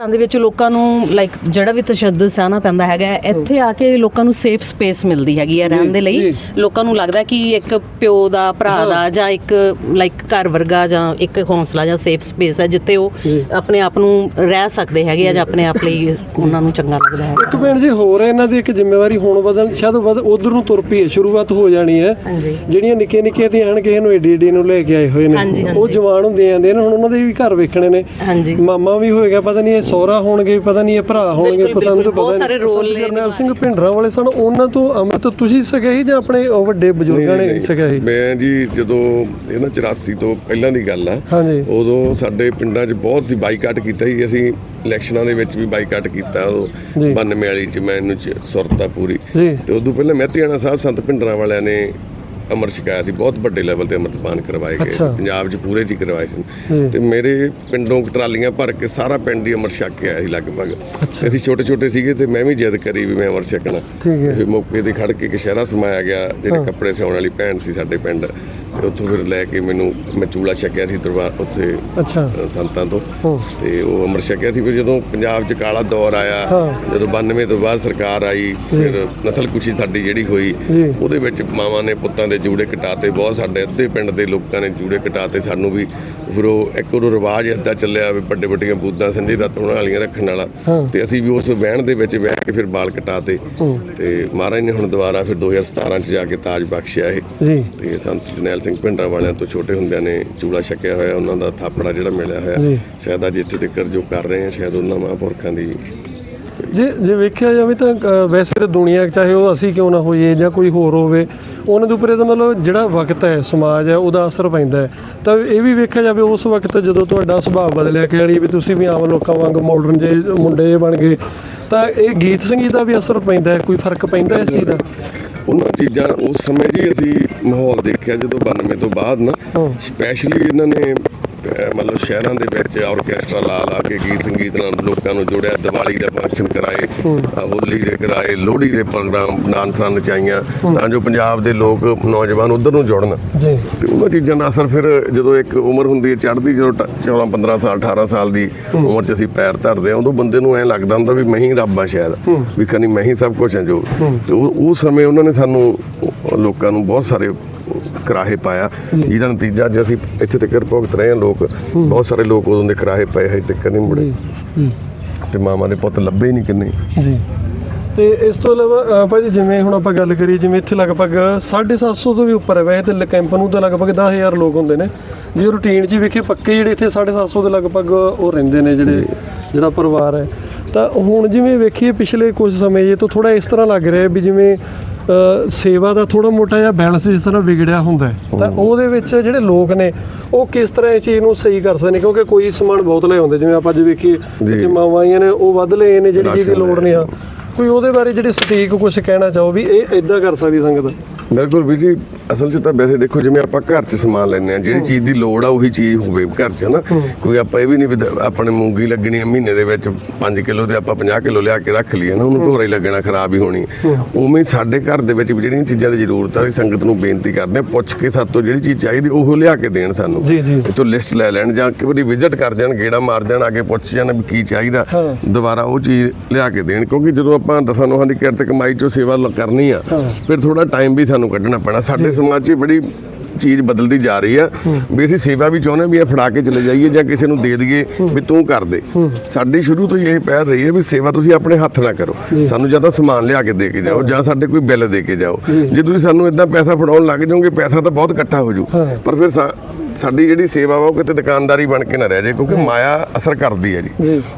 ਘਰਾਂ ਦੇ ਵਿੱਚ ਲੋਕਾਂ ਨੂੰ ਲਾਈਕ ਜਿਹੜਾ ਵੀ ਤਸ਼ੱਦਦ ਸਹਿਣਾ ਪੈਂਦਾ ਹੈਗਾ ਹੈ, ਇੱਥੇ ਆ ਕੇ ਲੋਕਾਂ ਨੂੰ ਸੇਫ ਸਪੇਸ ਮਿਲਦੀ ਹੈਗੀ ਹੈ ਰਹਿਣ ਦੇ ਲਈ। ਜੀ। ਲੋਕਾਂ ਨੂੰ ਲੱਗਦਾ ਕਿ ਇੱਕ ਪਿਓ ਦਾ ਭਰਾ ਦਾ ਜਾਂ ਇੱਕ ਲਾਈਕ ਘਰ ਵਰਗਾ ਜਾਂ ਇੱਕ ਹੌਸਲਾ ਜਾਂ ਸੇਫ ਸਪੇਸ ਹੈ ਜਿੱਥੇ ਉਹ। ਆਪਣੇ ਆਪ ਨੂੰ ਰਹਿ ਸਕਦੇ ਹੈਗੇ ਆ ਜਾਂ ਆਪਣੇ ਆਪ ਲਈ ਉਹਨਾਂ ਨੂੰ ਚੰਗਾ ਲੱਗਦਾ ਹੈ। ਇੱਕ ਭੈਣ ਜੀ ਹੋਰ ਹੈ ਇਹਨਾਂ ਦੀ ਇੱਕ ਜ਼ਿੰਮੇਵਾਰੀ ਹੁਣ ਵਧਣ ਸ਼ਾਇਦ ਵਧ ਉਧਰ ਨੂੰ ਤੁਰ ਪਈ ਹੈ ਸ਼ੁਰੂਆਤ ਹੋ ਜਾਣੀ ਹੈ। ਹਾਂਜੀ। ਜਿਹੜੀਆਂ ਨਿੱਕੇ ਨਿੱਕੇ ਤੇ ਆਣ ਕਿਸੇ ਨੂੰ ਏਡੀ ਏਡੀ ਨੂੰ ਲੈ ਕੇ ਆਏ ਹੋਏ ਹਾਂਜੀ, ਨੇ ਹਾਂਜੀ। ਉਹ ਜਵਾਨ ਹੁੰਦੇ ਜਾਂਦੇ ਨੇ ਹੁਣ ਉਹਨਾਂ ਦੇ ਵੀ ਘਰ ਵੇਖਣੇ ਨੇ। ਹਾਂਜੀ। ਮਾਮਾ ਵੀ ਹੋਏਗਾ ਪਤਾ ਨਹੀਂ ਇਹ ਸਹੁਰਾ ਹੋਣਗੇ ਪਤਾ ਨਹੀਂ ਇਹ ਭਰਾ ਹੋਣਗੇ ਪਸੰਦ ਬਹੁਤ ਸਾਰੇ ਰੋਲ ਨੇ ਜਰਨੈਲ ਸਿੰਘ ਭਿੰਡਰਾਂ ਵਾਲੇ ਸਨ ਉਹਨਾਂ ਤੋਂ ਅੰਮ੍ਰਿਤ ਤੁਸੀਂ ਸਕਿਆ ਸੀ ਜਾਂ ਆਪਣੇ ਉਹ ਵੱਡੇ ਬਜ਼ੁਰਗਾਂ ਨੇ ਸਕਿਆ ਸੀ? ਮੈਂ ਜੀ ਜਦੋਂ ਇਹ ਨਾ 84 ਤੋਂ ਪਹਿਲਾਂ ਦੀ ਗੱਲ ਆ ਹਾਂਜੀ। ਉਦੋਂ ਸਾਡੇ ਪਿੰਡਾਂ 'ਚ ਬਹੁਤ ਸੀ ਬਾਈਕਾਟ ਕੀਤਾ ਸੀ ਅਸੀਂ ਇਲੈਕਸ਼ਨਾਂ ਦੇ ਵਿੱਚ ਵੀ ਬਾਈਕਾਟ ਕੀਤਾ। ਉਦੋਂ 92 ਵਾਲੀ 'ਚ ਮੈਨੂੰ ਸੁਰਤਾ ਪੂਰੀ। ਤੇ ਉਦੋਂ ਪਹਿਲਾਂ ਮਹਿਤੀਆਣਾ ਸਾਹਿਬ ਸੰਤ ਭਿੰਡਰਾਂ ਵਾਲਿਆਂ ਨੇ ਅਮਰ ਛਕਾਇਆ ਸੀ ਬਹੁਤ ਵੱਡੇ ਲੈਵਲ ਤੇ ਅੰਮ੍ਰਿਤਪਾਨ ਕਰਵਾਏ ਗਏ। ਅੱਛਾ। ਪੰਜਾਬ 'ਚ ਪੂਰੇ 'ਚ ਹੀ ਕਰਵਾਏ ਜੀ। ਸੀ ਤੇ ਮੇਰੇ ਪਿੰਡੋਂ ਟਰਾਲੀਆਂ ਭਰ ਕੇ ਸਾਰਾ ਪਿੰਡ ਹੀ ਅਮਰ ਛਕ ਕੇ ਆਇਆ ਸੀ ਲਗਭਗ। ਅੱਛਾ। ਅਸੀਂ ਛੋਟੇ ਛੋਟੇ ਸੀਗੇ ਤੇ ਮੈਂ ਵੀ ਜਿੱਦ ਕਰੀ ਵੀ ਮੈਂ ਅਮਰ ਛਕਣਾ। ਠੀਕ ਹੈ। ਫਿਰ ਮੌਕੇ ਤੇ ਖੜ ਕੇ ਕਸ਼ਹਿਰਾ ਸਮਾਇਆ ਗਿਆ ਜਿਹੜੇ ਕੱਪੜੇ ਸਿਉਣ ਵਾਲੀ ਭੈਣ ਸੀ ਸਾਡੇ ਪਿੰਡ। ਤੇ ਉੱਥੋਂ ਫਿਰ ਲੈ ਕੇ ਮੈਨੂੰ ਮੈਂ ਚੂਲਾ ਛਕਿਆ ਸੀ ਦਰਬਾਰ ਉੱਥੇ ਅੱਛਾ। ਸੰਤਾਂ ਤੋਂ। ਹੂੰ। ਤੇ ਉਹ ਅਮਰ ਛਕਿਆ ਸੀ। ਫਿਰ ਜਦੋਂ ਪੰਜਾਬ 'ਚ ਕਾਲਾ ਦੌਰ ਆਇਆ ਹਾਂ। ਜਦੋਂ 92 ਤੋਂ ਬਾਅਦ ਸਰਕਾਰ ਆਈ ਫਿਰ ਨਸਲ ਕੁਸ਼ੀ ਸਾਡੀ ਜਿਹੜੀ ਹੋਈ ਜੀ। ਉਹਦੇ ਵਿੱਚ ਮਾਵਾਂ ਨੇ ਪੁੱਤਾਂ ਦੇ ਜੂੜੇ ਕਟਾਤੇ ਬਹੁਤ ਸਾਡੇ ਅੱਧੇ ਪਿੰਡ ਦੇ ਲੋਕਾਂ ਨੇ ਜੂੜੇ ਕਟਾਤੇ। ਸਾਨੂੰ ਵੀ ਫਿਰ ਉਹ ਇੱਕ ਉਹ ਰਿਵਾਜ ਏਦਾਂ ਚੱਲਿਆ ਵੀ ਵੱਡੇ ਵੱਡੀਆਂ ਬੂਦਾਂ ਸੰਜੇ ਦੱਤ ਉਹਨਾਂ ਵਾਲੀਆਂ ਰੱਖਣ ਵਾਲਾ। ਹਾਂ। ਤੇ ਅਸੀਂ ਵੀ ਉਸ ਵਹਿਣ ਦੇ ਵਿੱਚ ਬਹਿ ਕੇ ਫਿਰ ਬਾਲ ਕਟਾਤੇ। ਹੂੰ। ਤੇ ਮਹਾਰਾਜ ਨੇ ਹੁਣ ਦੁਬਾਰਾ ਫਿਰ 2017 ਚ ਜਾ ਕੇ ਤਾਜ ਬਖਸ਼ਿਆ ਇਹ। ਜੀ। ਤੇ ਸੰਤ ਜਰਨੈਲ ਸਿੰਘ ਭਿੰਡਰਾਂ ਵਾਲਿਆਂ ਤੋਂ ਛੋਟੇ ਹੁੰਦਿਆਂ ਨੇ ਚੂਲਾ ਛਕਿਆ ਹੋਇਆ ਉਹਨਾਂ ਦਾ ਥਾਪੜਾ ਜਿਹੜਾ ਮਿਲਿਆ। ਹੋਇਆ ਸ਼ਾਇਦ ਅੱਜ ਇੱਥੇ ਤੱਕ ਜੋ ਕਰ ਰਹੇ ਆ ਸ਼ਾਇਦ ਉਹਨਾਂ ਮਹਾਂਪੁਰਖਾਂ ਦੀ ਜੇ ਜੇ ਵੇਖਿਆ ਜਾਵੇ ਤਾਂ ਵੈਸੇ ਤਾਂ ਦੁਨੀਆ ਚਾਹੇ ਉਹ ਅਸੀਂ ਕਿਉਂ ਨਾ ਹੋਈਏ ਜਾਂ ਕੋਈ ਹੋਰ ਹੋਵੇ ਉਹਨਾਂ ਦੇ ਉੱਪਰ ਇਹਦਾ ਮਤਲਬ ਜਿਹੜਾ ਵਕਤ ਹੈ ਸਮਾਜ ਹੈ ਉਹਦਾ ਅਸਰ ਪੈਂਦਾ ਹੈ ਤਾਂ ਇਹ ਵੀ ਵੇਖਿਆ ਜਾਵੇ ਉਸ ਵਕਤ ਜਦੋਂ ਤੁਹਾਡਾ ਸੁਭਾਅ ਬਦਲਿਆ ਕਿ ਵਾਲੀ ਵੀ ਤੁਸੀਂ ਵੀ ਆਮ ਲੋਕਾਂ ਵਾਂਗ ਮਾਡਰਨ ਜੇ ਮੁੰਡੇ ਬਣ ਗਏ ਤਾਂ ਇਹ ਗੀਤ ਸੰਗੀਤ ਦਾ ਵੀ ਅਸਰ ਪੈਂਦਾ ਹੈ ਕੋਈ ਫ਼ਰਕ ਪੈਂਦਾ ਇਸ ਚੀਜ਼ ਦਾ ਉਹਨਾਂ ਚੀਜ਼ਾਂ ਉਸ ਸਮੇਂ ਜੀ ਅਸੀਂ ਮਾਹੌਲ ਦੇਖਿਆ ਜਦੋਂ 92 ਤੋਂ ਬਾਅਦ ਨਾ। ਸਪੈਸ਼ਲੀ ਇਹਨਾਂ ਨੇ ਮਤਲਬ ਸ਼ਹਿਰਾਂ ਦੇ ਵਿੱਚ ਆਰਕੈਸਟਰਾ ਲਾ ਲਾ ਕੇ ਗੀਤ ਸੰਗੀਤ ਨਾਲ ਲੋਕਾਂ ਨੂੰ ਜੋੜਿਆ ਦੀਵਾਲੀ ਦਾ ਫੰਕਸ਼ਨ ਕਰਾਏ ਹੋਲੀ ਦੇ ਕਰਾਏ ਲੋਹੜੀ ਦੇ ਪ੍ਰੋਗਰਾਮ ਨਾਨਸਾਂ ਨਚਾਈਆਂ ਤਾਂ ਜੋ ਪੰਜਾਬ ਦੇ ਲੋਕ ਨੌਜਵਾਨ ਉਧਰ ਨੂੰ ਜੁੜਨ। ਜੀ। ਤੇ ਉਹਨਾਂ ਚੀਜ਼ਾਂ ਦਾ ਅਸਰ ਫਿਰ ਜਦੋਂ ਇੱਕ ਉਮਰ ਹੁੰਦੀ ਹੈ ਚੜ੍ਹਦੀ ਜਦੋਂ 14 15 ਸਾਲ 18 ਸਾਲ ਦੀ ਉਮਰ 'ਚ ਅਸੀਂ ਪੈਰ ਧਰਦੇ ਹਾਂ ਉਦੋਂ ਬੰਦੇ ਨੂੰ ਐਂ ਲੱਗਦਾ ਹੁੰਦਾ ਵੀ ਮੈਂ ਹੀ ਰੱਬ ਆ ਸ਼ਾਇਦ ਵੀ ਖਨੀ ਮੈਂ ਹੀ ਸਭ ਕੁਝ ਹਾਂ ਜੋ। ਤੇ ਉਹ ਸਮੇਂ ਉਹਨਾਂ ਨੇ ਸਾਨੂੰ ਲੋਕਾਂ ਨੂੰ ਬਹੁਤ ਸਾਰੇ ਕਰਾਹੇ ਪਾਇਆ। ਜਿਹਦਾ ਨਤੀਜਾ ਅੱਜ ਅਸੀਂ ਇੱਥੇ ਤੱਕ ਭੁਗਤ ਰਹੇ ਹਾਂ ਲੋਕ। ਬਹੁਤ ਸਾਰੇ ਲੋਕ ਉਦੋਂ ਦੇ ਕਰਾਹੇ ਪਏ ਹੈ ਤੱਕ ਨਹੀਂ ਮੁੜੇ। ਤੇ ਮਾਮਾ ਦੇ ਪੁੱਤ ਲੱਭੇ ਹੀ ਨਹੀਂ ਕਿੰਨੇ। ਜੀ। ਤੇ ਇਸ ਤੋਂ ਇਲਾਵਾ ਭਾਜੀ ਜਿਵੇਂ ਹੁਣ ਆਪਾਂ ਗੱਲ ਕਰੀਏ ਜਿਵੇਂ ਇੱਥੇ ਲਗਭਗ 750 ਤੋਂ ਵੀ ਉੱਪਰ ਹੈ। ਵੈਸੇ ਤੇ ਕੈਂਪ ਨੂੰ ਤਾਂ ਲਗਭਗ 10000 ਲੋਕ ਹੁੰਦੇ ਨੇ। ਜੇ ਰੂਟੀਨ 'ਚ ਵੇਖੇ ਪੱਕੇ ਜਿਹੜੇ ਇੱਥੇ 750 ਦੇ ਲਗਭਗ ਉਹ ਰਹਿੰਦੇ ਨੇ ਜਿਹੜੇ ਜਿਹੜਾ ਪਰਿਵਾਰ ਹੈ। ਤਾਂ ਹੁਣ ਜਿਵੇਂ ਵੇਖੀਏ ਪਿਛਲੇ ਕੁਝ ਸਮੇਂ ਜੇ ਤੋਂ ਥੋੜਾ ਇਸ ਤਰ੍ਹਾਂ ਲੱਗ ਰਿਹਾ ਵੀ ਜਿਵੇਂ ਸੇਵਾ ਦਾ ਥੋੜਾ ਮੋਟਾ ਜਿਹਾ ਬੈਲੈਂਸ ਇਸ ਤਰ੍ਹਾਂ ਵਿਗੜਿਆ ਹੁੰਦਾ ਹੈ ਤਾਂ ਉਹਦੇ ਵਿੱਚ ਜਿਹੜੇ ਲੋਕ ਨੇ ਉਹ ਕਿਸ ਤਰ੍ਹਾਂ ਇਸ ਚੀਜ਼ ਨੂੰ ਸਹੀ ਕਰ ਸਕਦੇ ਨੇ? ਕਿਉਂਕਿ ਕੋਈ ਸਮਾਨ ਬਹੁਤ ਲੈ ਆਉਂਦੇ ਜਿਵੇਂ ਆਪਾਂ ਅੱਜ ਵੇਖੀਏ ਜੀ। ਕਿ ਮਾਵਾਂ ਆਈਆਂ ਨੇ ਉਹ ਵੱਧ ਲਏ ਨੇ ਜਿਹੜੀ ਚੀਜ਼ ਦੀ ਲੋੜ ਨਹੀਂ ਆ। ਕੋਈ ਉਹਦੇ ਬਾਰੇ ਜਿਹੜੇ ਸਟੀਕ ਕੁਝ ਕਹਿਣਾ ਚਾਹੋ ਵੀ ਇਹ ਇਦਾਂ ਕਰ ਸਕਦੀ ਸੰਗਤ? ਬਿਲਕੁਲ ਵੀ ਜੀ ਅਸਲ 'ਚ ਤਾਂ ਵੈਸੇ ਦੇਖੋ ਜਿਵੇਂ ਆਪਾਂ ਘਰ 'ਚ ਸਮਾਨ ਲੈਂਦੇ ਆ ਜਿਹੜੀ ਚੀਜ਼ ਦੀ ਲੋੜ ਆ ਉਹੀ ਚੀਜ਼ ਹੋਵੇ ਘਰ 'ਚ ਨਾ ਕੋਈ ਆਪਾਂ ਇਹ ਵੀ ਨਹੀਂ ਵੀ ਦ- ਆਪਣੇ ਮੂੰਗੀ ਲੱਗਣੀ ਆ ਮਹੀਨੇ ਦੇ ਵਿੱਚ 5 ਕਿਲੋ ਤੇ ਆਪਾਂ 50 ਕਿਲੋ ਲਿਆ ਕੇ ਰੱਖ ਲਈਏ ਨਾ ਉਹਨੂੰ ਢੋਰਾ ਹੀ ਲੱਗਣਾ ਖਰਾਬ ਹੀ ਹੋਣੀ। ਉਵੇਂ ਹੀ ਸਾਡੇ ਘਰ ਦੇ ਵਿੱਚ ਵੀ ਜਿਹੜੀਆਂ ਚੀਜ਼ਾਂ ਦੀ ਜ਼ਰੂਰਤ ਆ ਅਸੀਂ ਸੰਗਤ ਨੂੰ ਬੇਨਤੀ ਕਰਦੇ ਆ ਪੁੱਛ ਕੇ ਸਾਤੋਂ ਜਿਹੜੀ ਚੀਜ਼ ਚਾਹੀਦੀ ਉਹ ਲਿਆ ਕੇ ਦੇਣ ਸਾਨੂੰ। ਜੀ, ਜੀ। ਇਤੋਂ ਲਿਸਟ ਲੈ ਲੈਣ ਜਾਂ ਕਿ ਵਾਰੀ ਵਿਜ਼ਿਟ ਕਰ ਜਾਣ ਗੇੜਾ ਮਾਰ ਜਾਣ ਅੱਗੇ ਪੁੱਛ ਜਾਣ ਵੀ ਕੀ ਚਾਹੀਦਾ। ਹਾਂ। ਦੁਬਾਰਾ ਉਹ ਚੀਜ਼ ਲਿਆ ਕੇ ਦੇਣ ਕਿਉਂਕਿ ਜਦੋਂ ਆਪਾਂ ਦਸਾਂ ਨੋਹਾਂ ਦੀ ਕਿਰਤ ਕਮਾਈ ਚੋਂ ਸੇਵਾ ਕਰਨੀ ਆ। ਫਿਰ ਥੋੜਾ ਟਾਈਮ ਵੀ ਸਾਨੂੰ ਕੱਢਣਾ ਪੈਣਾ। ਸਾਡੇ ਸਮਾਜ 'ਚ ਬੜੀ ਚੀਜ਼ ਬਦਲਦੀ ਜਾ ਰਹੀ ਆ ਵੀ ਅਸੀਂ ਸੇਵਾ ਵੀ ਚਾਹੁੰਦੇ ਵੀ ਇਹ ਫੜਾ ਕੇ ਚਲੇ ਜਾਈਏ ਜਾਂ ਕਿਸੇ ਨੂੰ ਦੇ ਦਈਏ ਵੀ ਤੂੰ ਕਰ ਦੇ। ਸਾਡੀ ਸ਼ੁਰੂ ਤੋਂ ਹੀ ਇਹ ਪਹਿਲ ਰਹੀ ਹੈ ਵੀ ਸੇਵਾ ਤੁਸੀਂ ਆਪਣੇ ਹੱਥ ਨਾਲ ਕਰੋ। ਸਾਨੂੰ ਜਾਂ ਤਾਂ ਸਮਾਨ ਲਿਆ ਕੇ ਦੇ ਕੇ ਜਾਓ ਜਾਂ ਸਾਡੇ ਕੋਈ ਬਿੱਲ ਦੇ ਕੇ ਜਾਓ। ਜੇ। ਤੁਸੀਂ ਸਾਨੂੰ ਇਦਾਂ ਪੈਸਾ ਫੜਾਉਣ ਲੱਗ ਜਾਓਗੇ ਪੈਸਾ ਤਾਂ ਬਹੁਤ ਇਕੱਠਾ ਹੋ ਜੂ। ਪਰ ਫਿਰ ਸਾ- ਸਾਡੀ ਜਿਹੜੀ ਸੇਵਾ ਵਾ ਉਹ ਕਿਤੇ ਦੁਕਾਨਦਾਰੀ ਬਣ ਕੇ ਨਾ ਰਹਿ ਜਾਏ ਕਿਉਂਕਿ ਮਾਇਆ ਅਸਰ ਕਰਦੀ ਹੈ ਜੀ।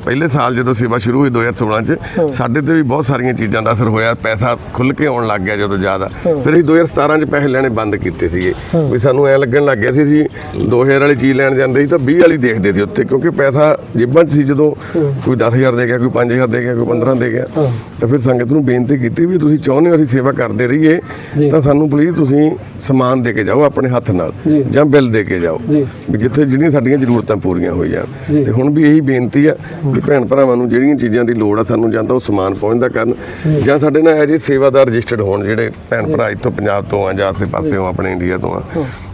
ਪਹਿਲੇ ਸਾਲ ਜਦੋਂ ਸੇਵਾ ਸ਼ੁਰੂ ਹੋਈ 2016 ਚ ਸਾਡੇ ਤੇ ਵੀ ਬਹੁਤ ਸਾਰੀਆਂ ਚੀਜ਼ਾਂ ਦਾ ਅਸਰ ਹੋਇਆ ਪੈਸਾ ਖੁੱਲ ਕੇ ਆਉਣ ਲੱਗ ਗਿਆ ਜਦੋਂ ਜ਼ਿਆਦਾ। ਫਿਰ ਅਸੀਂ 2017 ਚ ਪੈਸੇ ਲੈਣੇ ਬੰਦ ਕੀਤੇ ਸੀਗੇ। ਵੀ ਸਾਨੂੰ ਐ ਲੱਗਣ ਲੱਗ ਗਿਆ ਸੀ ਅਸੀਂ 2000 ਵਾਲੀ ਚੀਜ਼ ਲੈਣ ਜਾਂਦੇ ਸੀ ਤਾਂ 20 ਵਾਲੀ ਦੇਖਦੇ ਸੀ ਉੱਥੇ ਕਿਉਂਕਿ ਪੈਸਾ ਜੇਬਾਂ 'ਚ ਸੀ ਜਦੋਂ ਕੋਈ 10000 ਦੇ ਗਿਆ ਕੋਈ 5000 ਦੇ ਗਿਆ ਕੋਈ 15 ਦੇ ਗਿਆ। ਤਾਂ ਫਿਰ ਸੰਗਤ ਨੂੰ ਬੇਨਤੀ ਕੀਤੀ ਵੀ ਤੁਸੀਂ ਚਾਹੁੰਦੇ ਹੋ ਅਸੀਂ ਸੇਵਾ ਕਰਦੇ ਰਹੀਏ ਤਾਂ ਸਾਨੂੰ ਪਲੀਜ਼ ਤੁਸੀਂ ਸਮਾਨ ਦੇ ਕੇ ਜਾਓ ਆਪਣੇ ਹੱਥ ਨਾਲ। ਜਾਂ ਬਿੱਲ ਦੇ ਕੇ ਜਾਓ। ਜੀ। ਵੀ ਜਿੱਥੇ ਜਿਹੜੀਆਂ ਸਾਡੀਆਂ ਜ਼ਰੂਰਤਾਂ ਪੂਰੀਆਂ ਹੋ ਜਾਣ। ਤੇ ਹੁਣ ਵੀ ਇਹੀ ਬੇਨਤੀ ਆ ਵੀ ਭੈਣ ਭਰਾਵਾਂ ਨੂੰ ਜਿਹੜੀਆਂ ਚੀਜ਼ਾਂ ਦੀ ਲੋੜ ਆ ਸਾਨੂੰ ਜਾਂ ਤਾਂ ਉਹ ਸਮਾਨ ਪਹੁੰਚਦਾ ਕਰਨ ਜਾਂ। ਸਾਡੇ ਨਾਲ ਐਜੇ ਸੇਵਾਦਾਰ ਰਜਿਸਟਰਡ ਹੋਣ ਜਿਹੜੇ ਭੈਣ ਭਰਾ ਇੱਥੋਂ ਪੰਜਾਬ ਤੋਂ ਆ ਜਾਂ ਆਸੇ ਪਾਸੇ ਆਪਣੇ ਇੰਡੀਆ ਤੋਂ ਆ।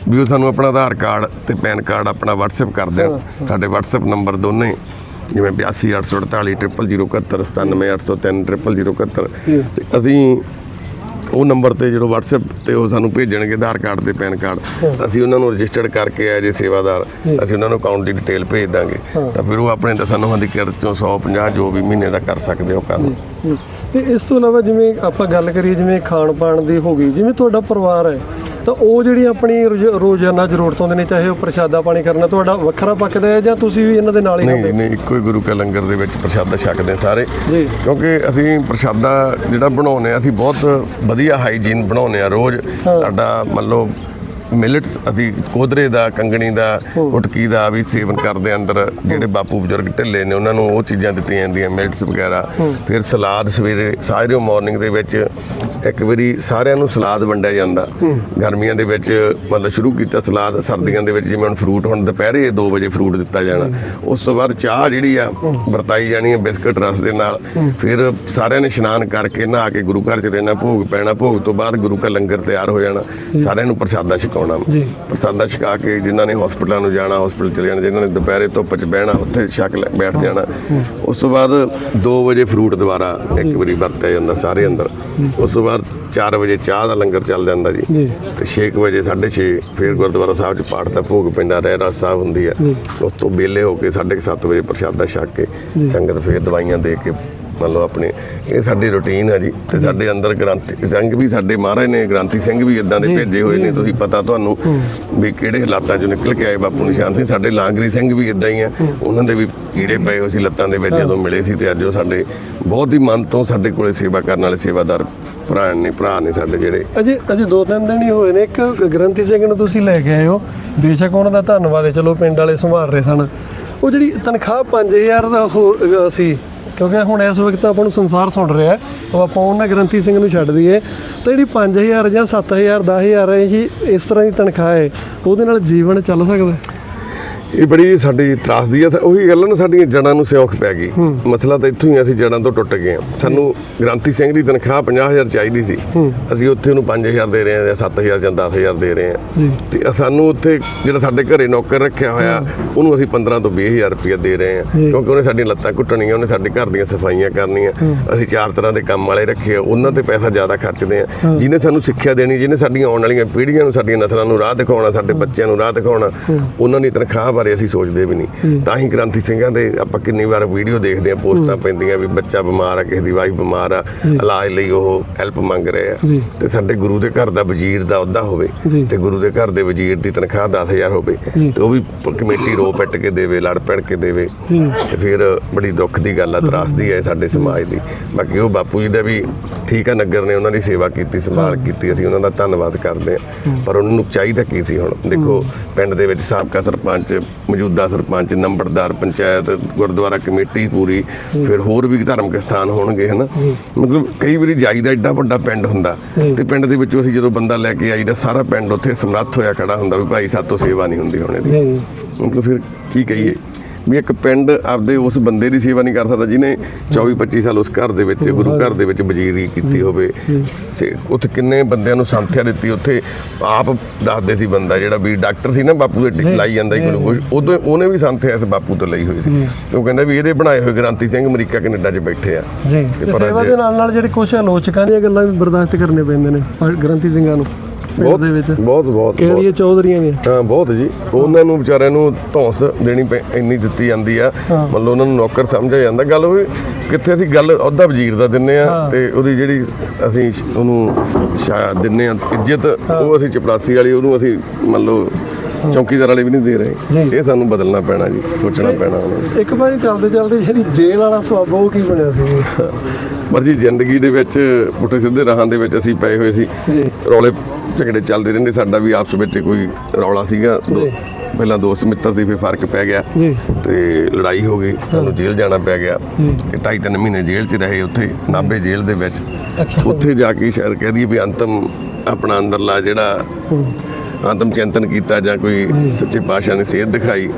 ਵੀ ਉਹ ਸਾਨੂੰ ਆਪਣਾ ਆਧਾਰ ਕਾਰਡ ਤੇ ਪੈਨ ਕਾਰਡ ਆਪਣਾ WhatsApp ਕਰ ਦੇਣ। ਸਾਡੇ WhatsApp ਨੰਬਰ ਦੋਨੇ ਜਿਵੇਂ 82 848 0071 97803 0071 ਜੀ। ਤੇ ਅਸੀਂ ਉਹ ਨੰਬਰ ਤੇ ਜਦੋਂ WhatsApp ਤੇ ਉਹ ਸਾਨੂੰ ਭੇਜਣਗੇ ਆਧਾਰ ਕਾਰਡ ਤੇ ਪੈਨ ਕਾਰਡ ਅਸੀਂ ਉਹਨਾਂ ਨੂੰ ਰਜਿਸਟਰਡ ਕਰਕੇ ਆ ਜੇ ਸੇਵਾਦਾਰ ਅਸੀਂ ਉਹਨਾਂ ਨੂੰ ਅਕਾਊਂਟ ਦੀ ਡਿਟੇਲ ਭੇਜ ਦਾਂਗੇ। ਤਾਂ ਫਿਰ ਉਹ ਆਪਣੇ ਦਸਾਂ ਨੌਹਾਂ ਦੀ ਕਿਰਤ ਚੋਂ 150 ਜੋ ਵੀ ਮਹੀਨੇ ਦਾ ਕਰ ਸਕਦੇ ਹੋ ਜੀ। ਤੇ ਇਸ ਤੋਂ ਇਲਾਵਾ ਜਿਵੇਂ ਆਪਾਂ ਗੱਲ ਕਰੀਏ ਜਿਵੇਂ ਖਾਣ ਪਾਣ ਦੀ ਹੋ ਗਈ ਜਿਵੇਂ ਤੁਹਾਡਾ ਪਰਿਵਾਰ ਹੈ ਤਾਂ ਉਹ ਜਿਹੜੀ ਆਪਣੀ ਰੋਜ਼- ਰੋਜ਼ਾਨਾ ਜ਼ਰੂਰਤ ਹੁੰਦੇ ਨੇ ਚਾਹੇ ਉਹ ਪ੍ਰਸ਼ਾਦਾ ਪਾਣੀ ਕਰਨਾ ਤੁਹਾਡਾ ਵੱਖਰਾ ਪੱਕਦਾ ਹੈ ਜਾਂ ਤੁਸੀਂ ਵੀ ਇਹਨਾਂ ਦੇ ਨਾਲ ਹੀ ਨਹੀਂ ਖਾਂਦੇ ਨਹੀਂ ਇੱਕੋ ਹੀ ਗੁਰੂ ਕਾ ਲੰਗਰ ਦੇ ਵਿੱਚ ਪ੍ਰਸ਼ਾਦਾ ਛਕਦੇ ਸਾਰੇ। ਜੀ। ਕਿਉਂਕਿ ਅਸੀਂ ਪ੍ਰਸ਼ਾਦਾ ਜਿਹੜਾ ਬਣਾਉਂਦੇ ਆ ਅਸੀਂ ਬਹੁਤ ਵਧੀਆ ਹਾਈਜੀਨ ਬਣਾਉਂਦੇ ਆ ਰੋਜ਼। ਸਾਡਾ ਮੰਨ ਲਓ ਮਿਲਟਸ ਅਸੀਂ ਕੋਦਰੇ ਦਾ ਕੰਗਣੀ ਦਾ ਉਟਕੀ ਦਾ ਵੀ ਸੇਵਨ ਕਰਦੇ ਅੰਦਰ ਜਿਹੜੇ ਬਾਪੂ ਬਜ਼ੁਰਗ ਢਿੱਲੇ ਨੇ ਉਹਨਾਂ ਨੂੰ ਉਹ ਚੀਜ਼ਾਂ ਦਿੱਤੀਆਂ ਜਾਂਦੀਆਂ ਮਿਲਟਸ ਵਗੈਰਾ। ਫਿਰ ਸਲਾਦ ਸਵੇਰੇ ਸਾਜਰੇ ਮਾਰਨਿੰਗ ਦੇ ਵਿੱਚ ਇੱਕ ਵਾਰੀ ਸਾਰਿਆਂ ਨੂੰ ਸਲਾਦ ਵੰਡਿਆ ਜਾਂਦਾ। ਗਰਮੀਆਂ ਦੇ ਵਿੱਚ ਮਤਲਬ ਸ਼ੁਰੂ ਕੀਤਾ ਸਲਾਦ ਸਰਦੀਆਂ ਦੇ ਵਿੱਚ ਜਿਵੇਂ ਹੁਣ ਫਰੂਟ ਹੁਣ ਦੁਪਹਿਰੇ 2 ਵਜੇ ਫਰੂਟ ਦਿੱਤਾ ਜਾਣਾ। ਉਸ ਤੋਂ ਬਾਅਦ ਚਾਹ ਜਿਹੜੀ ਆ ਵਰਤਾਈ ਜਾਣੀ ਹੈ ਬਿਸਕਟ ਰਸ ਦੇ ਨਾਲ। ਫਿਰ ਸਾਰਿਆਂ ਨੇ ਇਸ਼ਨਾਨ ਕਰਕੇ ਨਹਾ ਕੇ ਗੁਰੂ ਘਰ ਚ ਰਹਿਣਾ ਭੋਗ ਪੈਣਾ ਭੋਗ ਤੋਂ ਬਾਅਦ ਗੁਰੂ ਕਾ ਲੰਗਰ ਤਿਆਰ ਹੋ ਜਾਣਾ। ਸਾਰਿਆਂ ਨੂੰ ਪ੍ਰਸ਼ਾਦਾ ਛਕਾਉਣਾ। ਜੀ। ਪ੍ਰਸ਼ਾਦਾ ਛਕਾ ਕੇ ਜਿਨ੍ਹਾਂ ਨੇ ਹਸਪੀਟਲਾਂ ਨੂੰ ਜਾਣਾ ਹਸਪੀਟਲ ਚਲੇ ਜਾਣਾ ਜਿਨ੍ਹਾਂ ਨੇ ਦੁਪਹਿਰੇ ਧੁੱਪ 'ਚ ਬਹਿਣਾ ਉੱਥੇ ਛਕ ਲੈ ਬੈਠ ਜਾਣਾ। ਉਸ ਤੋਂ ਬਾਅਦ 2 ਵਜੇ ਫਰੂਟ ਦੁਬਾਰਾ ਇੱਕ ਵਾਰੀ ਵਰਤਿਆ ਜਾਂਦਾ ਸਾਰੇ ਅੰਦਰ। ਉਸ ਤੋਂ ਬਾਅਦ 4 ਵਜੇ ਚਾਹ ਦਾ ਲੰਗਰ ਚੱਲ ਜਾਂਦਾ ਜੀ। ਤੇ 6 ਵਜੇ 6:30 ਫਿਰ ਗੁਰਦੁਆਰਾ ਸਾਹਿਬ 'ਚ ਪਾਠ ਦਾ ਭੋਗ ਪੈਂਦਾ ਰਹਿਰਾਸ ਸਾਹਿਬ ਹੁੰਦੀ ਆ। ਉਸ ਤੋਂ ਵਿਹਲੇ ਹੋ ਕੇ 7:30 ਵਜੇ ਪ੍ਰਸ਼ਾਦਾ ਛਕ ਕੇ ਸੰਗਤ ਫਿਰ ਦਵਾਈਆਂ ਦੇ ਕੇ ਮੰਨ ਲਓ ਆਪਣੇ ਇਹ ਸਾਡੀ ਰੁਟੀਨ ਆ ਜੀ ਤੇ ਸਾਡੇ ਅੰਦਰ ਗ੍ਰੰਥੀ ਸਿੰਘ ਵੀ ਸਾਡੇ ਮਹਾਰਾਜ ਨੇ ਗ੍ਰੰਥੀ ਸਿੰਘ ਵੀ ਇਦਾਂ ਦੇ ਭੇਜੇ ਹੋਏ ਨੇ ਤੁਸੀਂ ਪਤਾ ਤੁਹਾਨੂੰ ਵੀ ਕਿਹੜੇ ਹਾਲਾਤਾਂ 'ਚੋਂ ਨਿਕਲ ਕੇ ਆਏ ਬਾਪੂ ਨਿਸ਼ਾਨ ਸਿੰਘ ਸਾਡੇ ਲਾਂਗਰੀ ਸਿੰਘ ਵੀ ਇਦਾਂ ਹੀ ਆ ਉਹਨਾਂ ਦੇ ਵੀ ਕੀੜੇ ਪਏ ਹੋਏ ਸੀ ਲੱਤਾਂ ਦੇ ਵਿੱਚ ਜਦੋਂ ਮਿਲੇ ਸੀ ਤੇ ਅੱਜ ਉਹ ਸਾਡੇ ਬਹੁਤ ਹੀ ਮਨ ਤੋਂ ਸਾਡੇ ਕੋਲੇ ਸੇਵਾ ਕਰਨ ਵਾਲੇ ਸੇਵਾਦਾਰ ਭਰਾ ਨੇ ਭਰਾ ਨੇ ਸਾਡੇ ਜਿਹੜੇ। ਅਜੇ ਅਜੇ ਦੋ ਤਿੰਨ ਦਿਨ ਹੀ ਹੋਏ ਨੇ ਇੱਕ ਗ੍ਰੰਥੀ ਸਿੰਘ ਨੂੰ ਤੁਸੀਂ ਲੈ ਕੇ ਆਏ ਹੋ ਬੇਸ਼ੱਕ ਉਹਨਾਂ ਦਾ ਧੰਨਵਾਦ ਹੈ ਚਲੋ ਪਿੰਡ ਵਾਲੇ ਸੰਭਾਲ ਰਹੇ ਸਨ। ਉਹ ਜਿਹੜੀ ਤਨਖਾਹ 5000 ਦਾ ਸੀ ਕਿਉਂਕਿ ਹੁਣ ਇਸ ਵਕਤ ਆਪਾਂ ਨੂੰ ਸੰਸਾਰ ਸੁਣ ਰਿਹਾ ਉਹ ਆਪਾਂ ਉਹਨਾਂ ਗ੍ਰੰਥੀ ਸਿੰਘ ਨੂੰ ਛੱਡ ਦਈਏ। ਤਾਂ ਜਿਹੜੀ 5000 ਜਾਂ 7000 10000 ਹੈ ਜੀ ਇਸ ਤਰ੍ਹਾਂ ਦੀ ਤਨਖਾਹ ਹੈ, ਉਹਦੇ ਨਾਲ ਜੀਵਨ ਚੱਲ ਸਕਦਾ ਇਹ ਬੜੀ ਸਾਡੀ ਤਰਾਸਦੀ ਆ ਉਹੀ ਗੱਲ ਨਾ ਸਾਡੀਆਂ ਜੜਾਂ ਨੂੰ ਸਿਉਂਖ ਪੈ ਗਈ। ਮਸਲਾ ਤਾਂ ਇੱਥੋਂ ਹੀ ਅਸੀਂ ਜੜਾਂ ਤੋਂ ਟੁੱਟ ਗਏ ਆ ਸਾਨੂੰ ਗ੍ਰਾਂਤੀ ਸਿੰਘ ਦੀ ਤਨਖਾਹ 50000 ਚਾਹੀਦੀ ਸੀ। ਅਸੀਂ ਉੱਥੇ ਉਹਨੂੰ 5000 ਦੇ ਰਹੇ ਆ ਜਾਂ 7000 ਜਾਂ 10000 ਦੇ ਰਹੇ ਆ ਤੇ ਸਾਨੂੰ ਉੱਥੇ ਜਿਹੜਾ ਸਾਡੇ ਘਰੇ ਨੌਕਰ ਰੱਖਿਆ ਹੋਇਆ ਉਹਨੂੰ ਅਸੀਂ 15 ਤੋਂ 20000 ਰੁਪਏ ਦੇ ਰਹੇ ਆ ਕਿਉਂਕਿ ਉਹਨੇ ਸਾਡੀਆਂ ਲੱਤਾਂ ਘੁੱਟਣੀਆਂ ਉਹਨੇ ਸਾਡੇ ਘਰ ਦੀਆਂ ਸਫਾਈਆਂ ਕਰਨੀਆਂ। ਅਸੀਂ ਚਾਰ ਤਰ੍ਹਾਂ ਦੇ ਕੰਮ ਵਾਲੇ ਰੱਖੇ ਆ ਉਹਨਾਂ ਤੇ ਪੈਸਾ ਜ਼ਿਆਦਾ ਖਰਚਦੇ ਆ ਜਿਹਨੇ ਸਾਨੂੰ ਸਿੱਖਿਆ ਦੇਣੀ ਜਿਹਨੇ ਸਾਡੀਆਂ ਆਉਣ ਵਾਲੀਆਂ ਪੀੜ੍ਹੀਆਂ ਨੂੰ ਸਾਡੀਆਂ ਨਸਲਾਂ ਨੂੰ ਰਾਹ ਦਿਖਾਉਣਾ ਸਾਡੇ ਬੱਚਿਆਂ ਨੂੰ ਰਾਹ ਦਿਖਾਉਣਾ ਉਹਨਾਂ ਦੀ ਤਨਖਾਹ ਬਾਰੇ ਅਸੀਂ ਸੋਚਦੇ ਵੀ ਨਹੀਂ। ਤਾਂ ਹੀ ਗ੍ਰੰਥੀ ਸਿੰਘਾਂ ਦੇ ਆਪਾਂ ਕਿੰਨੀ ਵਾਰ ਵੀਡੀਓ ਦੇਖਦੇ ਆ ਪੋਸਟਾਂ ਪੈਂਦੀਆਂ ਵੀ ਬੱਚਾ ਬਿਮਾਰ ਆ ਕਿਸੇ ਦੀ ਵਾਈਫ ਬਿਮਾਰ ਆ ਇਲਾਜ ਲਈ ਉਹ ਹੈਲਪ ਮੰਗ ਰਹੇ ਆ। ਤੇ ਸਾਡੇ ਗੁਰੂ ਦੇ ਘਰ ਦਾ ਵਜ਼ੀਰ ਦਾ ਅਹੁਦਾ ਹੋਵੇ। ਤੇ ਗੁਰੂ ਦੇ ਘਰ ਦੇ ਵਜ਼ੀਰ ਦੀ ਤਨਖਾਹ 10000 ਹੋਵੇ ਤੇ ਉਹ ਵੀ ਕਮੇਟੀ ਰੋ ਪਿੱਟ ਕੇ ਦੇਵੇ ਲੜ ਪੈੜ ਕੇ ਦੇਵੇ। ਤੇ ਫਿਰ ਬੜੀ ਦੁੱਖ ਦੀ ਗੱਲ ਆ ਤਰਾਸਦੀ ਹੈ ਸਾਡੇ ਸਮਾਜ ਦੀ। ਬਾਕੀ ਉਹ ਬਾਪੂ ਜੀ ਦਾ ਵੀ ਠੀਕ ਆ ਨਗਰ ਨੇ ਉਹਨਾਂ ਦੀ ਸੇਵਾ ਕੀਤੀ ਸੰਭਾਲ ਕੀਤੀ ਅਸੀਂ ਉਹਨਾਂ ਦਾ ਧੰਨਵਾਦ ਕਰਦੇ ਆ। ਪਰ ਉਹਨਾਂ ਨੂੰ ਚਾਹੀਦਾ ਕੀ ਸੀ ਹੁਣ? ਦੇਖੋ ਪਿੰਡ ਦੇ ਵਿੱਚ ਸਾਬਕਾ ਸਰਪੰਚ ਮੌਜੂਦਾ ਸਰਪੰਚ ਨੰਬਰਦਾਰ ਪੰਚਾਇਤ ਗੁਰਦੁਆਰਾ ਕਮੇਟੀ ਪੂਰੀ ਫਿਰ ਹੋਰ ਵੀ ਧਾਰਮਿਕ ਸਥਾਨ ਹੋਣਗੇ ਹਨਾ? ਮਤਲਬ ਕਈ ਵਾਰੀ ਜਾਈਦਾ ਐਡਾ ਵੱਡਾ ਪਿੰਡ ਹੁੰਦਾ ਤੇ ਪਿੰਡ ਦੇ ਵਿੱਚੋਂ ਅਸੀਂ ਜਦੋਂ ਬੰਦਾ ਲੈ ਕੇ ਆਈਦਾ ਸਾਰਾ ਪਿੰਡ ਉੱਥੇ ਸਮਰੱਥ ਹੋਇਆ ਖੜਾ ਹੁੰਦਾ ਵੀ ਭਾਈ ਸਾਤੋਂ ਸੇਵਾ ਨਹੀਂ ਹੁੰਦੀ ਹੁਣ ਇਹਦੀ। ਜੀ ਮਤਲਬ ਫਿਰ ਕੀ ਕਹੀਏ? ਵੀ ਇੱਕ ਪਿੰਡ ਆਪਦੇ ਉਸ ਬੰਦੇ ਦੀ ਸੇਵਾ ਨਹੀਂ ਕਰ ਸਕਦਾ ਜਿਹਨੇ 24 25 ਸਾਲ ਉਸ ਘਰ ਦੇ ਵਿੱਚ ਗੁਰੂ ਘਰ ਦੇ ਵਿੱਚ ਵਜ਼ੀਰੀ ਕੀਤੀ ਹੋਵੇ। ਸੇ- ਉੱਥੇ ਕਿੰਨੇ ਬੰਦਿਆਂ ਨੂੰ ਸੰਥਿਆ ਦਿੱਤੀ ਉੱਥੇ ਆਪ ਦੱਸਦੇ ਸੀ ਬੰਦਾ ਜਿਹੜਾ ਵੀ ਡਾਕਟਰ ਸੀ ਨਾ ਬਾਪੂ ਦੇ ਲਾਈ ਜਾਂਦਾ ਸੀ ਗਲੂਕੋਜ਼ ਉਦੋਂ ਉਹਨੇ ਵੀ ਸੰਥਿਆ ਇਸ ਬਾਪੂ ਤੋਂ ਲਈ ਹੋਈ ਸੀ। ਉਹ ਕਹਿੰਦਾ ਵੀ ਇਹਦੇ ਬਣਾਏ ਹੋਏ ਗ੍ਰਾਂਤੀ ਸਿੰਘ ਅਮਰੀਕਾ ਕੈਨੇਡਾ 'ਚ ਬੈਠੇ ਆ। ਜੀ ਸੇਵਾ ਦੇ ਨਾਲ ਨਾਲ ਜਿਹੜੇ ਕੁਝ ਆਲੋਚਕਾਂ ਦੀਆਂ ਗੱਲਾਂ ਵੀ ਬਰਦਾਸ਼ਤ ਕਰਨੇ ਪੈਂਦੇ ਨੇ ਗ੍ਰੰਥੀ ਸਿੰਘਾਂ ਨੂੰ। ਬਹੁਤ ਦੇ ਵਿੱਚ। ਬਹੁਤ ਕਿਹੜੀਆਂ ਚੌਧਰੀਆਂ ਨੇ? ਹਾਂ ਬਹੁਤ ਜੀ। ਉਹਨਾਂ ਨੂੰ ਵਿਚਾਰਿਆਂ ਨੂੰ ਧੌਂਸ ਦੇਣੀ ਪੈ ਇੰਨੀ ਦਿੱਤੀ ਜਾਂਦੀ ਆ। ਮਤਲਬ ਉਹਨਾਂ ਨੂੰ ਨੌਕਰ ਸਮਝਿਆ ਜਾਂਦਾ। ਗੱਲ ਉਹ ਕਿੱਥੇ ਅਸੀਂ ਗੱਲ ਅਹੁਦਾ ਵਜ਼ੀਰ ਦਾ ਦਿੰਨੇ ਆ। ਤੇ ਉਹਦੀ ਜਿਹੜੀ ਅਸੀਂ ਸ਼- ਉਹਨੂੰ ਸ਼ਾ ਦਿੰਨੇ ਆ ਇੱਜ਼ਤ ਉਹ ਅਸੀਂ ਚਪੜਾਸੀ ਵਾਲੀ ਉਹਨੂੰ ਅਸੀਂ ਮੰਨ ਲਓ ਚੌਕੀਦਾਰ ਵਾਲੇ ਵੀ ਨਹੀਂ ਦੇ ਰਹੇ। ਇਹ ਸਾਨੂੰ ਬਦਲਣਾ ਪੈਣਾ ਜੀ ਸੋਚਣਾ ਪੈਣਾ ਉਹਨੂੰ। ਇੱਕ ਵਾਰੀ ਚੱਲਦੇ ਚੱਲਦੇ ਜਿਹੜੀ ਜੇਲ੍ਹ ਵਾਲਾ ਸਵਾਬ ਉਹ ਕੀ ਬਣਿਆ ਸੀ? ਪਰ ਜੀ ਜ਼ਿੰਦਗੀ ਦੇ ਵਿੱਚ ਪੁੱਠੇ ਸਿੱਧੇ ਰਾਹਾਂ ਦੇ ਵਿੱਚ ਅਸੀਂ ਪਏ ਹੋਏ ਸੀ। ਜੀ। ਰੌਲੇ ਝਗੜੇ ਚੱਲਦੇ ਰਹਿੰਦੇ ਸਾਡਾ ਵੀ ਆਪਸ ਵਿੱਚ ਕੋਈ ਰੌਲਾ ਸੀਗਾ। ਦੋ-। ਪਹਿਲਾਂ ਦੋਸਤ ਮਿੱਤਰ ਸੀ ਫਿਰ ਫ਼ਰਕ ਪੈ ਗਿਆ ਜੀ। ਤੇ ਲੜਾਈ ਹੋ ਗਈ ਸਾਨੂੰ ਜੇਲ੍ਹ ਜਾਣਾ ਪੈ ਗਿਆ। ਤੇ ਢਾਈ ਤਿੰਨ ਮਹੀਨੇ ਜੇਲ੍ਹ 'ਚ ਰਹੇ ਉੱਥੇ ਨਾਭੇ ਜੇਲ੍ਹ ਦੇ ਵਿੱਚ। ਅੱਛਾ। ਉੱਥੇ ਜਾ ਕੇ ਸ਼ਾਇਦ ਕਹਿ ਦਈਏ ਵੀ ਅੰਤਮ ਆਪਣਾ ਅੰਦਰਲਾ ਜਿਹੜਾ ਆਤਮ ਚਿੰਤਨ ਕੀਤਾ ਜਾਂ ਕੋਈ ਸੱਚੇ ਪਾਤਸ਼ਾਹ ਨੇ ਸੇਧ ਦਿਖਾਈ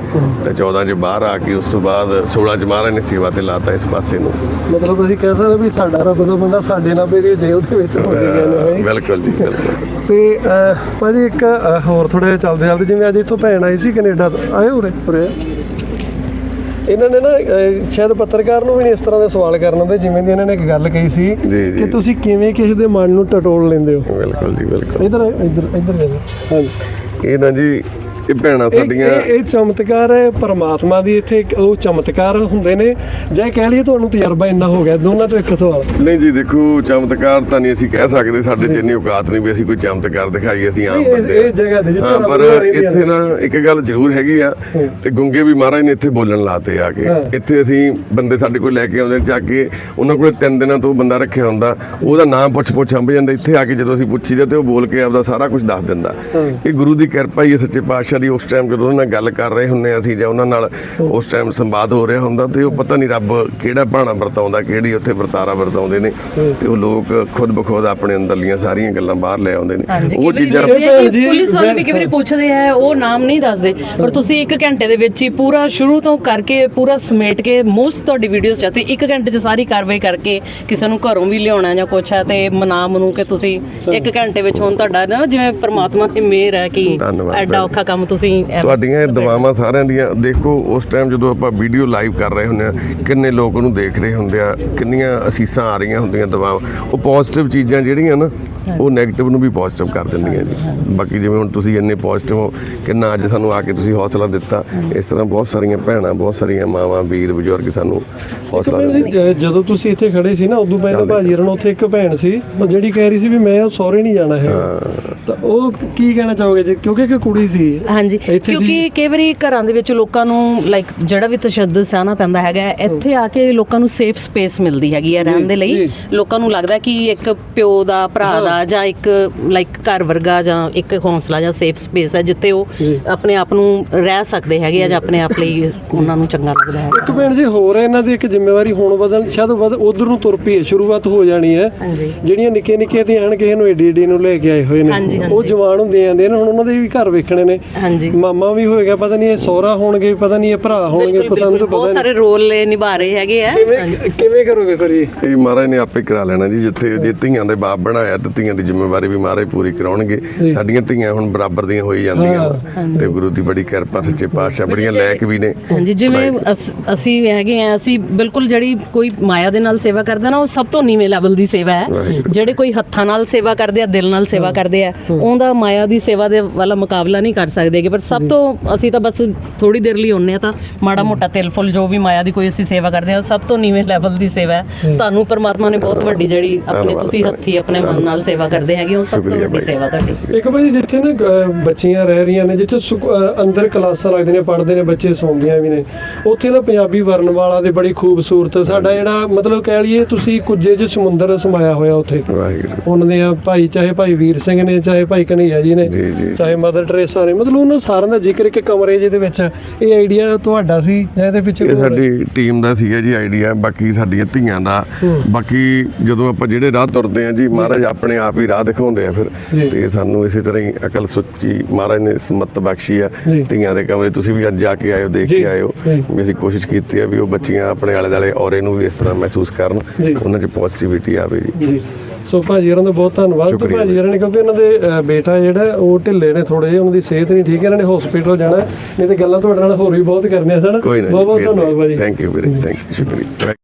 ਤੇ 14 ਚ ਬਾਹਰ ਆ ਕੇ ਉਸ ਤੋਂ ਬਾਅਦ 16 ਚ ਮਹਾਰਾਜ ਨੇ ਸੇਵਾ ਤੇ ਲਾਤਾ ਇਸ ਪਾਸੇ ਨੂੰ। ਮਤਲਬ ਅਸੀਂ ਕਹਿ ਸਕਦੇ ਵੀ ਸਾਡਾ ਰੱਬ ਦਾ ਬੰਦਾ ਸਾਡੇ ਨਾਲ ਵੀ ਜੇਲ੍ਹ ਦੇ ਵਿੱਚ ਹੋ ਗਿਆ ਨੇ ਬਿਲਕੁਲ ਜੀ ਬਿਲਕੁਲ। ਤੇ ਭਾਜੀ ਇੱਕ ਹੋਰ ਥੋੜਾ ਚੱਲਦੇ ਚੱਲਦੇ ਜਿਵੇਂ ਅੱਜ ਇੱਥੋਂ ਭੈਣ ਆਈ ਸੀ ਕੈਨੇਡਾ ਤੋਂ। ਆਏ ਉਰੇ? ਉਰੇ ਇਹਨਾਂ ਨੇ ਨਾ ਅਹ, ਸ਼ਾਇਦ ਪੱਤਰਕਾਰ ਨੂੰ ਵੀ ਨਹੀਂ ਇਸ ਤਰ੍ਹਾਂ ਦੇ ਸਵਾਲ ਕਰਨ ਹੁੰਦੇ ਜਿਵੇਂ ਦੀ ਇਹਨਾਂ ਨੇ ਇੱਕ ਗੱਲ ਕਹੀ ਸੀ ਜੀ, ਜੀ। ਕਿ ਤੁਸੀਂ ਕਿਵੇਂ ਕਿਸੇ ਦੇ ਮਨ ਨੂੰ ਟਟੋਲ ਲੈਂਦੇ ਹੋ ਬਿਲਕੁਲ ਜੀ ਬਿਲਕੁਲ ਇਧਰ ਇਧਰ ਇਧਰ। ਹਾਂਜੀ ਇਹ ਨਾ ਜੀ ਇਹ ਭੈਣਾਂ ਸਾਡੀਆਂ। ਇਹ- ਚਮਤਕਾਰ ਹੈ ਪਰਮਾਤਮਾ ਦੀ ਇੱਥੇ ਉਹ ਚਮਤਕਾਰ ਹੁੰਦੇ ਨੇ। ਜਾਂ ਕਹਿ ਲਈਏ ਤੁਹਾਨੂੰ ਤਜਰਬਾ ਇੰਨਾ ਹੋ ਗਿਆ ਦੋਨਾਂ ਤੋਂ ਇੱਕ ਸਵਾਲ। ਨਹੀਂ ਜੀ ਦੇਖੋ ਚਮਤਕਾਰ ਤਾਂ ਨਹੀਂ ਅਸੀਂ ਕਹਿ ਸਕਦੇ ਸਾਡੇ ਚ ਇੰਨੀ ਔਕਾਤ ਨਹੀਂ ਵੀ ਅਸੀਂ ਕੋਈ ਚਮਤਕਾਰ ਦਿਖਾਈਏ ਅਸੀਂ ਆਮ ਬੰਦੇ। ਇਹ ਜਗ੍ਹਾ ਤੇ ਜਿੱਥੇ ਪਰ ਇੱਥੇ ਨਾ। ਇੱਕ ਗੱਲ ਜ਼ਰੂਰ ਹੈਗੀ ਆ ਤੇ ਗੁੰਗੇ ਵੀ ਮਹਾਰਾਜ ਨੇ ਇੱਥੇ ਬੋਲਣ ਲਾਤੇ ਆ ਕੇ। ਇੱਥੇ ਅਸੀਂ ਬੰਦੇ ਸਾਡੇ ਕੋਲ ਲੈ ਕੇ ਆਉਂਦੇ ਚੱਕ ਕੇ ਉਹਨਾਂ ਕੋਲ ਤਿੰਨ ਦਿਨਾਂ ਤੋਂ ਬੰਦਾ ਰੱਖਿਆ ਹੁੰਦਾ। ਉਹਦਾ ਨਾਮ ਪੁੱਛ ਪੁੱਛ ਹੰਬ ਜਾਂਦਾ ਇੱਥੇ ਆ ਕੇ ਜਦੋਂ ਅਸੀਂ ਪੁੱਛੀਦਾ ਤੇ ਉਹ ਬੋਲ ਕੇ ਆਪਦਾ ਸਾਰਾ ਕੁਝ ਦੱਸ ਦਿੰਦਾ। ਇਹ ਗੁਰੂ ਦੀ ਕਿਰਪਾ ਹੀ ਹੈ ਸੱਚੇ ਪਾਤਸ਼ਾਹ ਦੀ ਉਸ ਟਾਈਮ ਜਦੋਂ ਉਹਨਾਂ ਨਾਲ ਗੱਲ ਕਰ ਰਹੇ ਹੁੰਨੇ ਅਸੀਂ ਜਾਂ ਉਹਨਾਂ ਨਾਲ ਉਸ ਟਾਈਮ ਸੰਵਾਦ ਹੋ ਰਿਹਾ ਹੁੰਦਾ ਤੇ ਉਹ ਪਤਾ ਨਹੀਂ ਰੱਬ ਕਿਹੜਾ ਬਾਣਾ ਵਰਤਾਉਂਦਾ ਕਿਹੜੀ ਉੱਥੇ ਵਰਤਾਰਾ ਵਰਤਾਉਂਦੇ ਨੇ ਤੇ ਉਹ ਲੋਕ ਖੁਦ ਬਖੁਦ ਆਪਣੇ ਅੰਦਰਲੀਆਂ ਸਾਰੀਆਂ ਗੱਲਾਂ ਬਾਹਰ ਲੈ ਆਉਂਦੇ ਨੇ ਉਹ ਚੀਜ਼ਾਂ ਪੁਲਿਸ ਵਾਲੇ ਵੀ ਵਾਰੀ ਪੁੱਛਦੇ ਆ ਉਹ ਨਾਮ ਨਹੀਂ ਦੱਸਦੇ ਪਰ ਤੁਸੀਂ 1 ਘੰਟੇ ਦੇ ਵਿੱਚ ਹੀ ਪੂਰਾ ਸ਼ੁਰੂ ਤੋਂ ਕਰਕੇ ਪੂਰਾ ਸਮੇਟ ਕੇ ਮੋਸਟ ਤੁਹਾਡੀ ਵੀਡੀਓਜ਼ ਚ ਤੇ 1 ਘੰਟੇ ਚ ਸਾਰੀ ਕਾਰਵਾਈ ਕਰਕੇ ਕਿਸੇ ਨੂੰ ਘਰੋਂ ਵੀ ਲਿਆਉਣਾ ਜਾਂ ਕੁਛ ਹੈ ਤੇ ਮਨਾ ਮਨੂ ਕੇ ਤੁਸੀਂ 1 ਘੰਟੇ ਵਿੱਚ ਹੁਣ ਤੁਹਾਡਾ ਨਾ ਜਿਵੇਂ ਪ੍ਰਮਾਤਮਾ ਦੀ ਮਿਹਰ ਹੈ ਕਿ ਧੰਨਵਾਦ ਐਡਾ। ਔਖਾ ਕੰਮ ਤੁਸੀਂ ਐਵੇਂ ਤੁਹਾਡੀਆਂ ਇਹ ਦੁਆਵਾਂ ਸਾਰਿਆਂ ਦੀਆਂ ਦੇਖੋ ਉਸ ਟਾਈਮ ਜਦੋਂ ਆਪਾਂ ਵੀਡੀਓ ਲਾਈਵ ਕਰ ਰਹੇ ਹੁੰਦੇ ਆ ਕਿੰਨੇ ਲੋਕ ਉਹਨੂੰ ਦੇਖ ਰਹੇ ਹੁੰਦੇ ਆ ਕਿੰਨੀਆਂ ਅਸੀਸਾਂ ਆ ਰਹੀਆਂ ਹੁੰਦੀਆਂ ਦੁਆਵਾਂ ਉਹ ਪੋਜ਼ਿਟਿਵ ਚੀਜ਼ਾਂ ਜਿਹੜੀਆਂ ਨਾ ਉਹ 네ਗੇਟਿਵ ਨੂੰ ਵੀ ਪੋਜ਼ਿਟਿਵ ਕਰ ਦਿੰਦੀਆਂ ਜੀ। ਬਾਕੀ ਜਿਵੇਂ ਹੁਣ ਤੁਸੀਂ ਇੰਨੇ ਪੋਜ਼ਿਟਿਵ ਹੋ ਕਿੰਨਾ ਅੱਜ ਸਾਨੂੰ ਆ ਕੇ ਤੁਸੀਂ ਹੌਸਲਾ ਦਿੱਤਾ ਇਸ ਤਰ੍ਹਾਂ ਬਹੁਤ ਸਾਰੀਆਂ ਭੈਣਾਂ ਬਹੁਤ ਸਾਰੀਆਂ ਮਾਵਾਂ ਵੀਰ ਬਜ਼ੁਰਗ ਸਾਨੂੰ ਹੌਸਲਾ ਦਿੰਦੇ ਜਦੋਂ ਤੁਸੀਂ ਇੱਥੇ ਖੜੇ ਸੀ ਨਾ ਉਦੋਂ ਪਹਿਲਾਂ ਭਾਜੀ ਰਣ ਉੱਥੇ ਇੱਕ ਭੈਣ ਸੀ ਉਹ ਜਿਹੜੀ ਕਹਿ ਰਹੀ ਸੀ ਵੀ ਮੈਂ ਉਹ ਸਹੁਰੇ ਨਹੀਂ ਜਾਣਾ ਹੈ। ਤਾਂ ਉਹ ਕੀ ਕਹਿਣਾ ਚਾਹੋਗੇ ਜੀ? ਕਿਉਂਕਿ ਇੱਕ ਕੁੜੀ ਸੀ। ਹਾਂਜੀ ਕਿਉਂਕਿ ਕਈ ਵਾਰੀ ਘਰਾਂ ਦੇ ਵਿੱਚ ਲੋਕਾਂ ਨੂੰ ਲਾਈਕ ਜਿਹੜਾ ਵੀ ਤਸ਼ੱਦਦ ਸਹਿਣਾ ਪੈਂਦਾ ਹੈਗਾ ਇੱਥੇ ਆ ਕੇ ਲੋਕਾਂ ਨੂੰ ਸੇਫ ਸਪੇਸ ਮਿਲਦੀ ਹੈਗੀ ਹੈ ਰਹਿਣ ਦੇ ਲਈ। ਲੋਕਾਂ ਨੂੰ ਲੱਗਦਾ ਕਿ ਇੱਕ ਪਿਓ ਦਾ ਭਰਾ ਦਾ ਜਾਂ ਇੱਕ ਲਾਈਕ ਘਰ ਵਰਗਾ ਜਾਂ ਇੱਕ ਹੌਸਲਾ ਜਾਂ ਸੇਫ ਸਪੇਸ ਹੈ ਜਿੱਥੇ ਉਹ। ਆਪਣੇ ਆਪ ਨੂੰ ਰਹਿ ਸਕਦੇ ਹੈਗੇ ਆ ਜਾਂ ਆਪਣੇ ਆਪ ਲਈ ਉਹਨਾਂ ਨੂੰ ਚੰਗਾ ਲੱਗਦਾ ਹੈ ਇੱਕ ਭੈਣ ਜੀ ਹੋਰ ਹੈ ਇਹਨਾਂ ਦੀ ਇੱਕ ਜ਼ਿੰਮੇਵਾਰੀ ਹੁਣ ਵਧਣ ਸ਼ਾਇਦ ਉਧਰ ਨੂੰ ਤੁਰ ਪਈ ਹੈ ਸ਼ੁਰੂਆਤ ਹੋ ਜਾਣੀ ਹੈ। ਜਿਹੜੀਆਂ ਨਿੱਕੇ ਨਿੱਕੇ ਤੇ ਆਣ ਕਿਸੇ ਨੂੰ ਏਡੀ ਏਡੀ ਨੂੰ ਲੈ ਕੇ ਆਏ ਹੋਏ ਨੇ। ਉਹ ਜਵਾਨ ਹੁੰਦੇ ਆਂਦੇ ਨੇ ਹੁਣ ਉਹਨਾਂ ਦੇ ਵੀ ਘਰ ਵੇਖਣੇ ਨੇ। ਹਾਂਜੀ। ਮਾਮਾ ਵੀ ਹੋਏਗਾ ਪਤਾ ਨਹੀਂ ਇਹ ਸਹੁਰਾ ਹੋਣਗੇ ਪਤਾ ਨਹੀਂ ਇਹ ਭਰਾ ਹੋਣਗੇ ਪਸੰਦ ਪਤਾ ਬਹੁਤ ਸਾਰੇ ਰੋਲ ਨਿਭਾ ਰਹੇ ਹੈਗੇ ਆ। ਕਿਵੇਂ ਕਿਵੇਂ ਕਰੋਗੇ ਫਿਰ ਇਹ? ਇਹ ਮਹਾਰਾਜ ਨੇ ਆਪੇ ਕਰਾ ਲੈਣਾ ਜੀ ਜਿੱਥੇ ਜੇ ਧੀਆਂ ਦੇ ਬਾਪ ਬਣਾਇਆ ਤੇ ਧੀਆਂ ਦੀ ਜ਼ਿੰਮੇਵਾਰੀ ਵੀ ਮਹਾਰਾਜ ਪੂਰੀ ਕਰਾਉਣਗੇ। ਸਾਡੀਆਂ ਧੀਆਂ ਹੁਣ ਬਰਾਬਰ ਦੀਆਂ ਹੋਈ ਜਾਂਦੀਆਂ। ਤੇ ਗੁਰੂ ਦੀ ਬੜੀ ਕਿਰਪਾ ਸੱਚੇ ਪਾਤਸ਼ਾਹ ਬੜੀਆਂ ਲਾਇਕ ਵੀ ਨੇ। ਹਾਂਜੀ ਜਿਵੇਂ ਅਸ- ਹੈਗੇ ਆ ਅਸੀਂ ਬਿਲਕੁਲ ਜਿਹੜੀ ਕੋਈ ਮਾਇਆ ਦੇ ਨਾਲ ਸੇਵਾ ਕਰਦਾ ਨਾ ਉਹ ਸਭ ਤੋਂ ਨੀਵੇਂ ਲੈਵਲ ਦੀ ਸੇਵਾ ਹੈ। ਜਿਹੜੇ ਕੋਈ ਹੱਥਾਂ ਨਾਲ ਸੇਵਾ ਕਰਦੇ ਆ ਦਿਲ ਨਾਲ ਸੇਵਾ ਕਰਦੇ ਆ ਉਹਦਾ ਮਾਇਆ ਦੀ ਸੇਵਾ ਦੇ ਵਾਲਾ ਮੁਕਾਬਲਾ ਨਹੀਂ ਕਰ ਸਕਦੇਗੇ ਪਰ ਸਭ ਤੋਂ ਅਸੀਂ ਤਾਂ ਬਸ ਥੋੜੀ ਦੇਰ ਲਈ ਹੁੰਨੇ ਆ ਤਾਂ ਮਾੜਾ ਮੋਟਾ ਤਿਲ ਫੁੱਲ ਜੋ ਵੀ ਮਾਇਆ ਦੀ ਕੋਈ ਅਸੀਂ ਸੇਵਾ ਕਰਦੇ ਆ ਸਭ ਤੋਂ ਨੀਵੇਂ ਲੈਵਲ ਦੀ ਸੇਵਾ ਹੈ। ਤੁਹਾਨੂੰ ਪਰਮਾਤਮਾ ਨੇ ਬਹੁਤ ਵੱਡੀ ਜਿਹੜੀ ਆਪਣੇ ਤੁਸੀਂ ਹੱਥੀ ਆਪਣੇ ਮਨ ਨਾਲ ਸੇਵਾ ਕਰਦੇ ਹੈਗੇ ਉਹ ਸਭ ਤੋਂ ਵੱਡੀ ਭਾਈ। ਸੇਵਾ ਤੁਹਾਡੀ। ਇੱਕ ਭਾਜੀ ਜਿੱਥੇ ਨਾ ਬੱਚੀਆਂ ਰਹਿ ਰਹੀਆਂ ਨੇ ਜਿੱਥੇ ਅੰਦਰ ਕਲਾਸਾਂ ਲੱਗਦੀਆਂ ਨੇ ਪੜ੍ਹਦੇ ਨੇ ਬੱਚੇ ਸੌਂਦੀਆਂ ਵੀ ਨੇ ਉੱਥੇ ਨਾ ਪੰਜਾਬੀ ਵਰਨਵਾਲਾ ਦੇ ਬੜੀ ਖੂਬਸੂਰਤ ਸਾਡਾ ਜਿਹੜਾ ਮਤਲਬ ਕਹਿ ਲਈਏ ਤੁਸੀਂ ਕੁੱਜੇ 'ਚ ਸਮੁੰਦਰ ਸਮਾਇਆ ਹੋਇਆ ਉੱਥੇ। ਉਹਨਾਂ ਦੇ ਭਾਈ ਚਾਹੇ ਭਾਈ ਵੀਰ ਸਿੰਘ ਨੇ ਚਾਹੇ ਭਾਈ ਕਨਈਆ ਜੀ ਨੇ ਜੀ, ਜੀ। ਚਾਹੇ ਮਦਰ ਟਰੇਸਾ ਨੇ ਮਤਲਬ ਉਹਨਾਂ ਸਾਰਿਆਂ ਦਾ ਜ਼ਿਕਰ ਇੱਕ ਕਮਰੇ ਜਿਹੇ ਦੇ ਵਿੱਚ। ਇਹ ਆਈਡੀਆ ਤੁਹਾਡਾ ਸੀ ਜਾਂ ਇਹਦੇ ਪਿੱਛੇ ਇਹ? ਸਾਡੀ ਟੀਮ ਦਾ ਸੀਗਾ ਜੀ ਆਈਡੀਆ ਬਾਕੀ ਸਾਡੀਆਂ ਧੀਆਂ ਦਾ ਬਾਕੀ ਜਦੋਂ ਆਪਾਂ ਜਿਹੜੇ ਰਾਹ ਤੁਰਦੇ ਆ ਜੀ ਮਹਾਰਾਜ ਆਪਣੇ ਆਪ ਹੀ ਰਾਹ ਦਿਖਾਉਂਦੇ ਆ। ਫਿਰ ਤੇ ਸਾਨੂੰ ਇਸੇ ਤਰ੍ਹਾਂ ਹੀ ਅਕਲ ਸੁੱਚੀ ਮਹਾਰਾਜ ਨੇ ਸਮਤ ਬਖਸ਼ੀ ਆ। ਧੀਆਂ ਦੇ ਕਮਰੇ ਤੁਸੀਂ ਵੀ ਅੱਜ ਜਾ ਕੇ ਆਇਓ ਦੇਖ ਕੇ ਆਇਓ। ਵੀ ਅਸੀਂ ਕੋਸ਼ਿਸ਼ ਕੀਤੀ ਆ ਵੀ ਉਹ ਬੱਚੀਆਂ ਆਪਣੇ ਆਲੇ ਦੁਆਲੇ ਔਰੇ ਨੂੰ ਵੀ ਇਸ ਤਰ੍ਹਾਂ ਮਹਿਸੂਸ ਕਰਨ। ਉਹਨਾਂ 'ਚ ਪੋਜ਼ਿਟਿਵਿਟੀ ਆਵੇ ਜੀ ਸੋ ਭਾਜੀ ਹੋਰਾਂ ਦਾ ਬਹੁਤ ਧੰਨਵਾਦ ਤੇ ਭਾਜੀ ਹੋਰਾਂ ਨੇ ਕਿਉਂਕਿ ਇਹਨਾਂ ਦੇ ਬੇਟਾ ਜਿਹੜਾ ਉਹ ਢਿੱਲੇ ਨੇ ਥੋੜੇ ਜਿਹੇ ਉਹਨਾਂ ਦੀ ਸਿਹਤ ਨਹੀਂ ਠੀਕ ਹੈ ਇਹਨਾਂ ਨੇ ਹਸਪੀਟਲ ਜਾਣਾ। ਨਹੀਂ ਤੇ ਗੱਲਾਂ ਤੁਹਾਡੇ ਨਾਲ ਹੋਰ ਵੀ ਬਹੁਤ ਕਰਨੀਆਂ ਸਨ। ਬਹੁਤ ਬਹੁਤ ਧੰਨਵਾਦ ਭਾਜੀ। ਥੈਂਕ ਯੂ ਵੀਰੇ ਥੈਂਕ ਯੂ ਸ਼ੁਕਰੀਆ।